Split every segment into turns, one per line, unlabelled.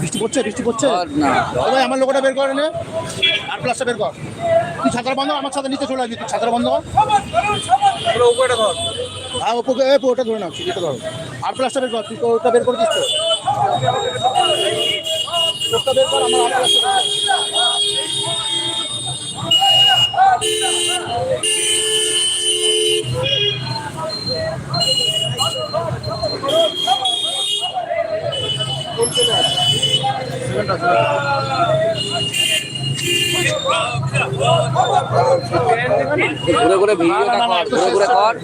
বৃষ্টি পড়ছে বৃষ্টি পড়ছে। ভাই আমার লোকটা বের করে নে। আর প্লাসটা বের কর। তুই ছাতার বন্ধ আমার ছাতা নিচে চলে আসবি তুই ছাতার বন্ধ কর। হ্যাঁ ওপোকে এ ওটা ধরে নাও সেটা ধরো। আর প্লাসটা বের কর তুই ওটা বের করে দিচ্ছ বের কর আমার
ঘুরে ঘুরে ভিডিওটা কর ঘুরে ঘুরে কর।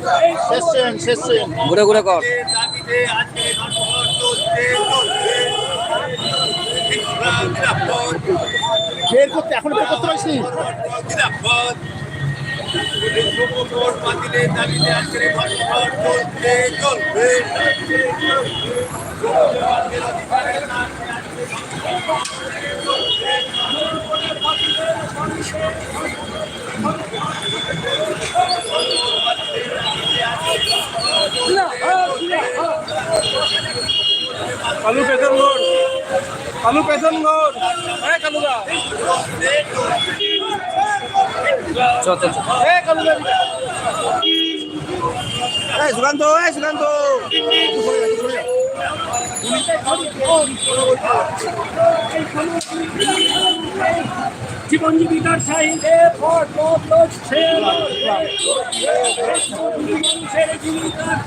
ঘুরে ঘুরে কর।
বের করতে এখন বের করতে পারিস নি
কালু পেছন ঘর। কালু পেছন ঘর।
চল চল।
এই সুকান্ত এই সুকান্ত
জীবন জীবিকার চাইলে পথ মানুষের জীবিকার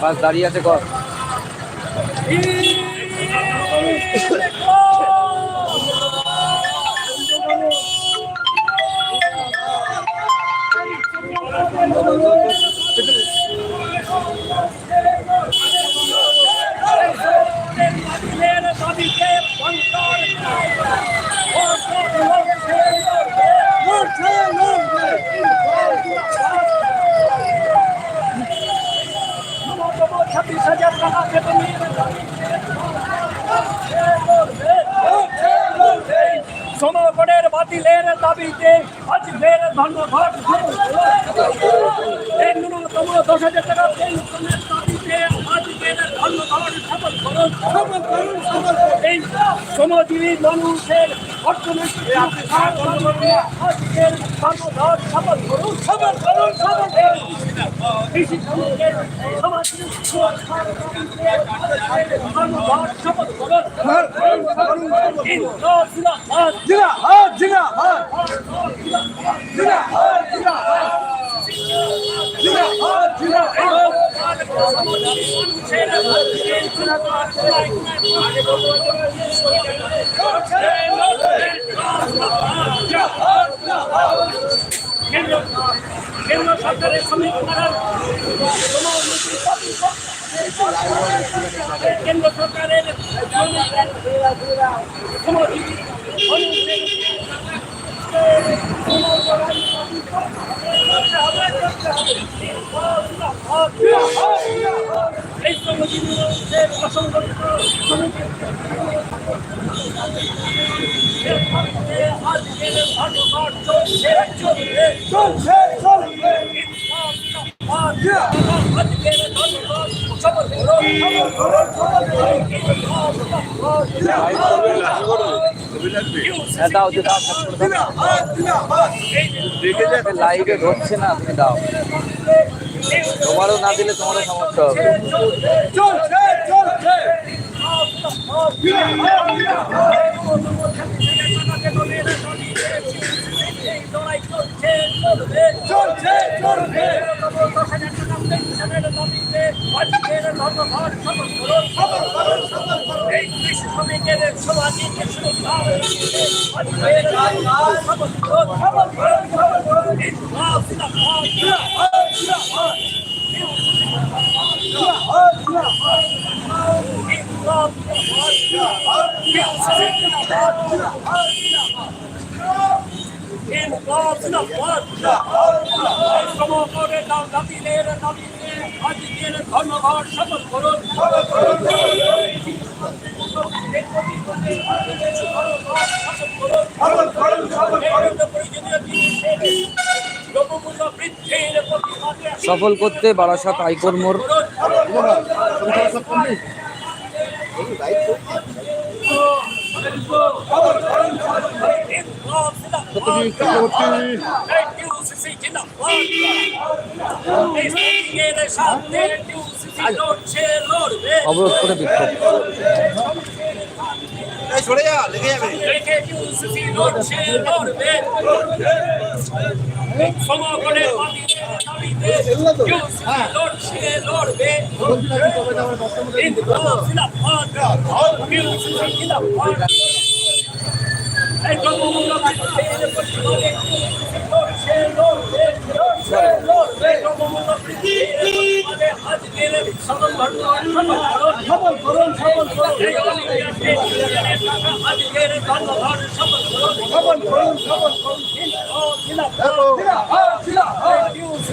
বাস দাঁড়িয়ে আছে কর
সমগণের বাতিলের দাবিতে আজকের ধন্যবাদ এই শ্রমজীবী মানুষের অর্থনৈতিক আজকের ধন্যবাদ সফল করুন সফল করুন সফল করুন কৃষি শ্রমিকের সমাজ সুরক্ষার দাবিতে আজকের ধন্যবাদ সফল করুন ইনসাফ জিন্দাবাদ
জিন্দাবাদ জিন্দাবাদ জিন্দাবাদ জিন্দাবাদ জিন্দাবাদ
কেন্দ্র সরকারের শ্রমিক কেন্দ্র সরকারের শ্রমজীবীদের
দাও যে দাও লাইভে ধরছে না তুমি দাও। না দিলে তোমারও সমস্যা হবে।
সমাজ ইনকলাব জিন্দাবাদ সমগ্র দাবিদের দাবিতে আজকের ধর্মঘট সফল করুন
সফল করতে বারাসাত
সব কমপ্লিট
অবরোধ করে বিক্ষোভ।
সরে
সফল করুন সফল করুন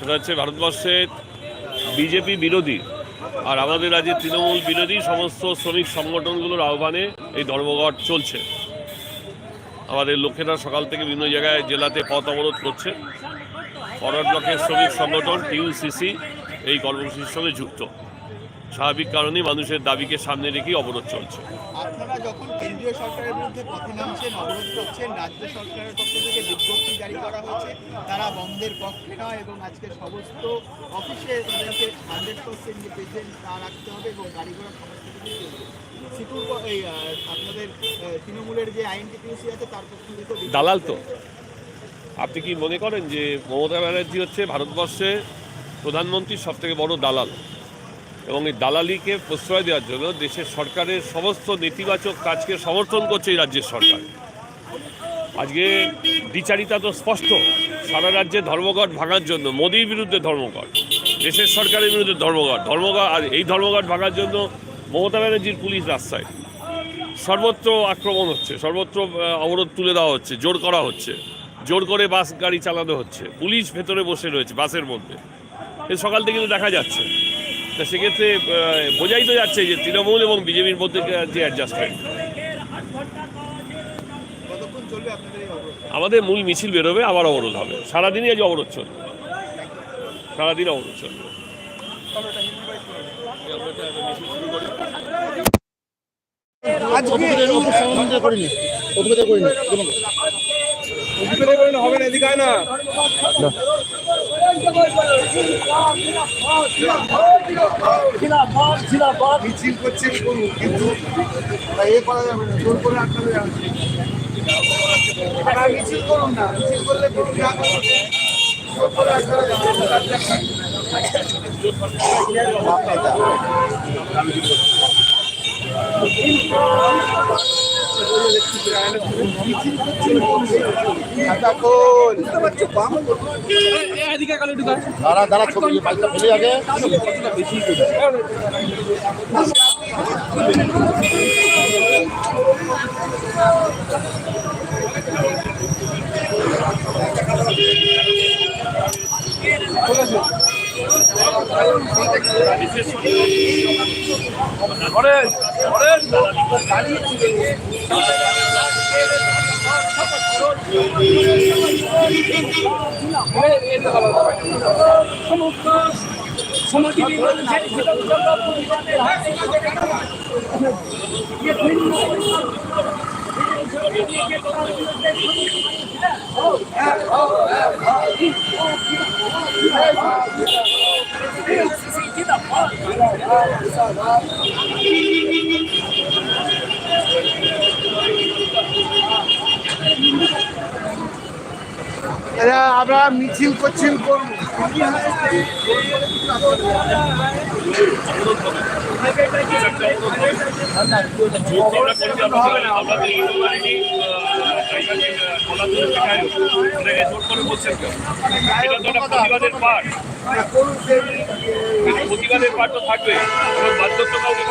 সেটা হচ্ছে ভারতবর্ষের বিজেপি বিরোধী আর আমাদের রাজ্যে তৃণমূল বিরোধী সমস্ত শ্রমিক সংগঠনগুলোর আহ্বানে এই ধর্মঘট চলছে। আমাদের লোকেরা সকাল থেকে বিভিন্ন জায়গায় জেলাতে পথ অবরোধ করছে। ফরওয়ার্ড ব্লকের শ্রমিক সংগঠন টিউসিসি এই কর্মসূচির সঙ্গে যুক্ত। স্বাভাবিক কারণেই মানুষের দাবিকে সামনে রেখেই অবরোধ চলছে।
আপনারা যখন কেন্দ্রীয় সরকারের বিরুদ্ধে পথে নামছেন অবরোধ করছেন রাজ্য সরকারের পক্ষ থেকে বিজ্ঞপ্তি জারি করা হয়েছে তারা বন্ধের পক্ষে নয় এবং আজকে সমস্ত অফিসে তাদেরকে হান্ড্রেড পার্সেন্ট যে পেশেন্ট তা রাখতে হবে এবং গাড়ি ঘোড়া সমস্ত কিছু সিটুর এই আপনাদের তৃণমূলের যে আইনটিপিউসি আছে তার পক্ষ থেকে
দালাল তো। আপনি কি মনে করেন যে মমতা ব্যানার্জি হচ্ছে ভারতবর্ষে প্রধানমন্ত্রীর সব থেকে বড় দালাল? এবং এই দালালিকে প্রশ্রয় দেওয়ার জন্য দেশের সরকারের সমস্ত নেতিবাচক কাজকে সমর্থন করছে এই রাজ্যের সরকার। আজকে বিচারিতা তো স্পষ্ট, সারা রাজ্যে ধর্মঘট ভাঙার জন্য, মোদীর বিরুদ্ধে ধর্মঘট, দেশের সরকারের বিরুদ্ধে ধর্মঘট ধর্মঘট, আর এই ধর্মঘট ভাঙার জন্য মমতা ব্যানার্জির পুলিশ রাস্তায়। সর্বত্র আক্রমণ হচ্ছে, সর্বত্র অবরোধ তুলে দেওয়া হচ্ছে, জোর করা হচ্ছে, জোর করে বাস গাড়ি চালানো হচ্ছে, পুলিশ ভেতরে বসে রয়েছে বাসের মধ্যে। সকাল থেকে কিন্তু দেখা যাচ্ছে। তা সেক্ষেত্রে বোঝাই তো যাচ্ছে যে তৃণমূল এবং বিজেপির মধ্যে যে অ্যাডজাস্টমেন্ট আমাদের মূল মিছিল বেরোবে, আবার অবরোধ হবে। সারাদিনই আজ অবরোধ চলবে। সারাদিন অবরোধ চলবে।
আজকে করিনি। করিনি।
হবে না এদিকে না
মিছিল করছেন করুন কিন্তু এ করা যাবে না জোর করে আটকানো যাবে জোর করে আটকানো যাবে না। দাঁড়া দাঁড়া ছবি বাইকটা ফেলে আগে বেশি
সমস্ত সমাজজীবী মানুষের জীবনযাত্রার প্রতিবাদে হাতে জিন্দাবাদ
এরা আমরা মিছিল করছেন করব।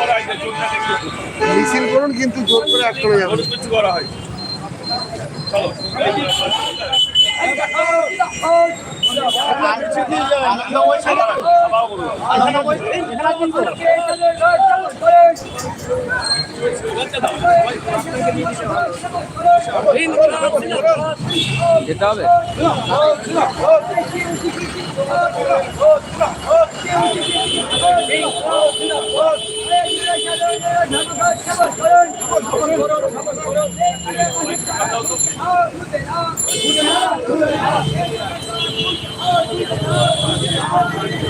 করা
মিছিল করুন কিন্তু জোর করে আটকে যাবে
কিছু করা হয় চলো
যেতে হবে Oh,